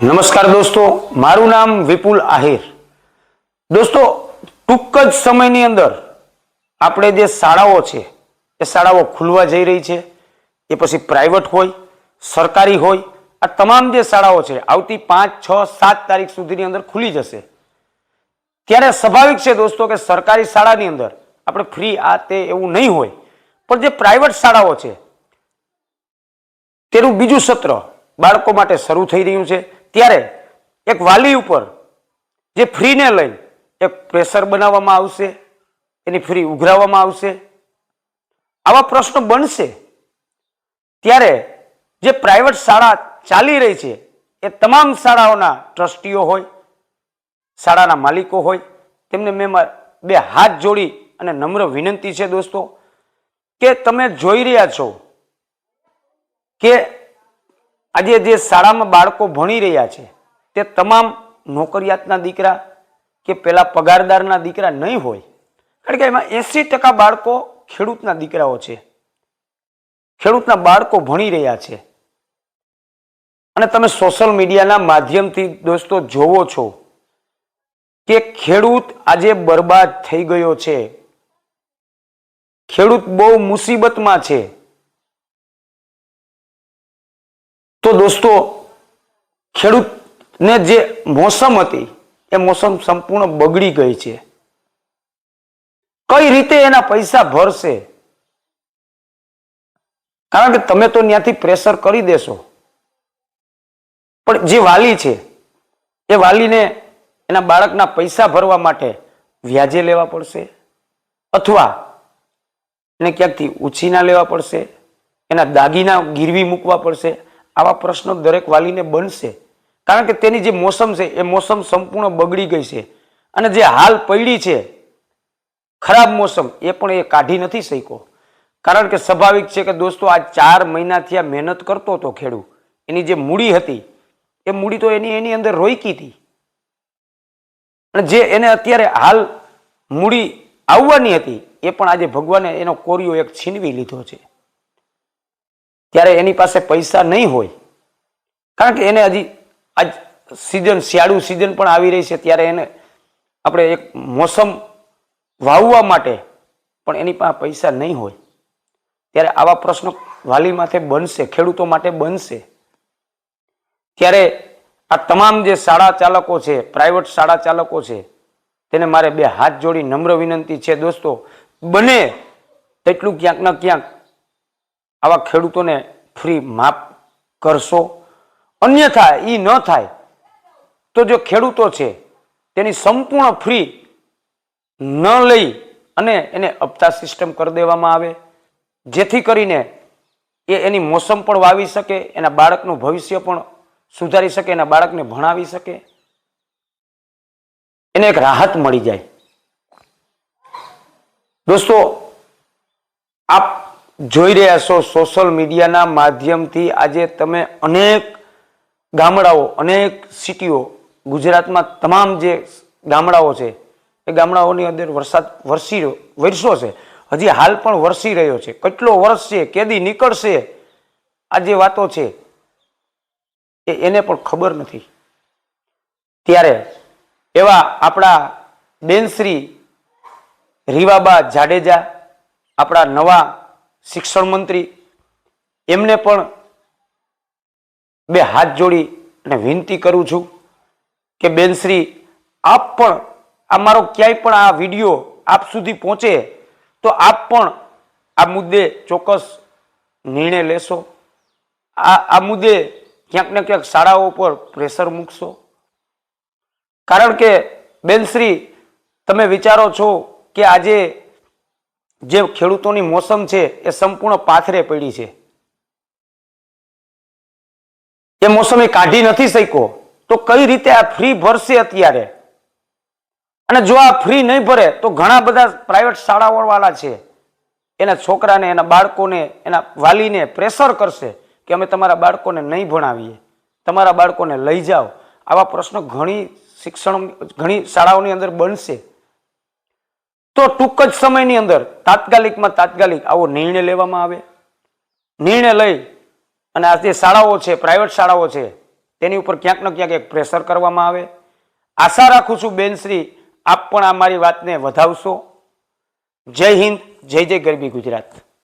નમસ્કાર દોસ્તો, મારું નામ વિપુલ આહિર. દોસ્તો, ટૂંક જ સમયની અંદર આપણે જે શાળાઓ છે, એ શાળાઓ ખુલવા જઈ રહી છે. એ પછી પ્રાઇવેટ હોય, સરકારી હોય, આ તમામ જે શાળાઓ છે, આવતી પાંચ, છ, સાત તારીખ સુધીની અંદર ખુલી જશે. ત્યારે સ્વાભાવિક છે દોસ્તો કે સરકારી શાળાની અંદર આપણે ફ્રી આ તે એવું નહીં હોય. પણ જે પ્રાઇવેટ શાળાઓ છે, તેનું બીજું સત્ર બાળકો માટે શરૂ થઈ રહ્યું છે. ત્યારે એક વાલી ઉપર જે ફ્રીને લઈ એક પ્રેશર બનાવવામાં આવશે, એની ફ્રી ઉઘરાવવામાં આવશે. આવા પ્રશ્નો બનશે ત્યારે જે પ્રાઇવેટ શાળા ચાલી રહી છે, એ તમામ શાળાઓના ટ્રસ્ટીઓ હોય, શાળાના માલિકો હોય, તેમને મેં બે હાથ જોડી અને નમ્ર વિનંતી છે દોસ્તો કે તમે જોઈ રહ્યા છો કે આજે જે શાળામાં બાળકો ભણી રહ્યા છે, તે તમામ નોકરિયાતના દીકરા કે પેલા પગારદારના દીકરા નહીં હોય. કારણ કે એમાં એસી ટકા બાળકો ખેડૂતના દીકરાઓ છે. ખેડૂતના બાળકો ભણી રહ્યા છે. અને તમે સોશિયલ મીડિયાના માધ્યમથી દોસ્તો જોવો છો કે ખેડૂત આજે બરબાદ થઈ ગયો છે. ખેડૂત બહુ મુસીબતમાં છે. તો દોસ્તો, ખેડૂતને જે મોસમ હતી, એ મોસમ સંપૂર્ણ બગડી ગઈ છે. કઈ રીતે એના પૈસા ભરશે? કારણ કે તમે તો ત્યાંથી પ્રેશર કરી દેશો. પણ જે વાલી છે, એ વાલીને એના બાળકના પૈસા ભરવા માટે વ્યાજે લેવા પડશે? અથવા એને ક્યાંકથી ઉછીના લેવા પડશે? એના દાગીના ગીરવી મૂકવા પડશે? આવા પ્રશ્નો દરેક વાલીને બનશે. કારણ કે તેની જે મોસમ છે, એ મોસમ સંપૂર્ણ બગડી ગઈ છે. અને જે હાલ પડી છે, ખરાબ મોસમ, એ પણ એ કાઢી નથી શક્યો. કારણ કે સ્વાભાવિક છે કે દોસ્તો, આ ચાર મહિનાથી આ મહેનત કરતો હતો ખેડૂત. એની જે મૂડી હતી, એ મૂડી તો એની એની અંદર રોકી હતી. અને જે એને અત્યારે હાલ મૂડી આવવાની હતી, એ પણ આજે ભગવાને એનો કોરિયો એક છીનવી લીધો છે. ત્યારે એની પાસે પૈસા નહીં હોય. કારણ કે એને હજી આજ સિઝન શિયાળુ સિઝન પણ આવી રહી છે, ત્યારે એને આપણે એક મોસમ વાવવા માટે પણ એની પાસે પૈસા નહીં હોય. ત્યારે આવા પ્રશ્નો વાલી માથે બનશે, ખેડૂતો માટે બનશે. ત્યારે આ તમામ જે શાળા ચાલકો છે પ્રાઇવેટ શાળા ચાલકો છે, તેને મારે બે હાથ જોડી નમ્ર વિનંતી છે, દોસ્તો, બને તેટલું ક્યાંક ના ક્યાંક આવા ખેડૂતોને ફ્રી માફ કરશો. અન્યથા એ ન થાય તો જે ખેડૂતો છે તેની સંપૂર્ણ ફ્રી ન લઈ અને એને હપ્તા સિસ્ટમ કરી દેવામાં આવે, જેથી કરીને એ એની મોસમ પણ વાવી શકે, એના બાળકનું ભવિષ્ય પણ સુધારી શકે, એના બાળકને ભણાવી શકે. એને એક રાહત મળી જાય. દોસ્તો જોઈ રહ્યા છો સોશિયલ મીડિયાના માધ્યમથી આજે તમે અનેક ગામડાઓ, અનેક સિટીઓ, ગુજરાતમાં તમામ જે ગામડાઓ છે, એ ગામડાઓની અંદર વરસાદ વરસી રહ્યો છે. હજી હાલ પણ વરસી રહ્યો છે. કેટલો વર્ષ છે, કેદી નીકળશે? આ જે વાતો છે, એ એને પણ ખબર નથી. ત્યારે એવા આપણા બેનશ્રી રીવાબા જાડેજા, આપણા નવા શિક્ષણ મંત્રી, એમને પણ બે હાથ જોડી અને વિનંતી કરું છું કે બેનશ્રી આપ પણ, આ મારો ક્યાંય પણ આ વીડિયો આપ સુધી પહોંચે, તો આપ પણ આ મુદ્દે ચોક્કસ નિર્ણય લેશો. આ આ મુદ્દે ક્યાંક ને ક્યાંક શાળાઓ પર પ્રેશર મૂકશો. કારણ કે બેનશ્રી તમે વિચારો છો કે આજે જે ખેડૂતોની મોસમ છે એ સંપૂર્ણ પાથરે પડી છે. એ મોસમ એ કાઢી નથી શક્યો. તો કઈ રીતે આ ફ્રી ભરશે અત્યારે? અને જો આ ફ્રી નહીં ભરે, તો ઘણા બધા પ્રાઇવેટ શાળાઓવાળા છે, એના છોકરાને, એના બાળકોને, એના વાલીને પ્રેશર કરશે કે અમે તમારા બાળકોને નહીં ભણાવીએ. તમારા બાળકોને લઈ જાઓ. આવા પ્રશ્નો ઘણી શિક્ષણ, ઘણી શાળાઓની અંદર બનશે. તો ટૂંક જ સમયની અંદર તાત્કાલિકમાં તાત્કાલિક આવો નિર્ણય લેવામાં આવે. નિર્ણય લઈ અને આ જે શાળાઓ છે પ્રાઇવેટ શાળાઓ છે, તેની ઉપર ક્યાંક ને ક્યાંક એક પ્રેશર કરવામાં આવે. આશા રાખું છું બેનશ્રી આપ પણ આ મારી વાતને વધાવશો. જય હિન્દ, જય જય ગરબી ગુજરાત.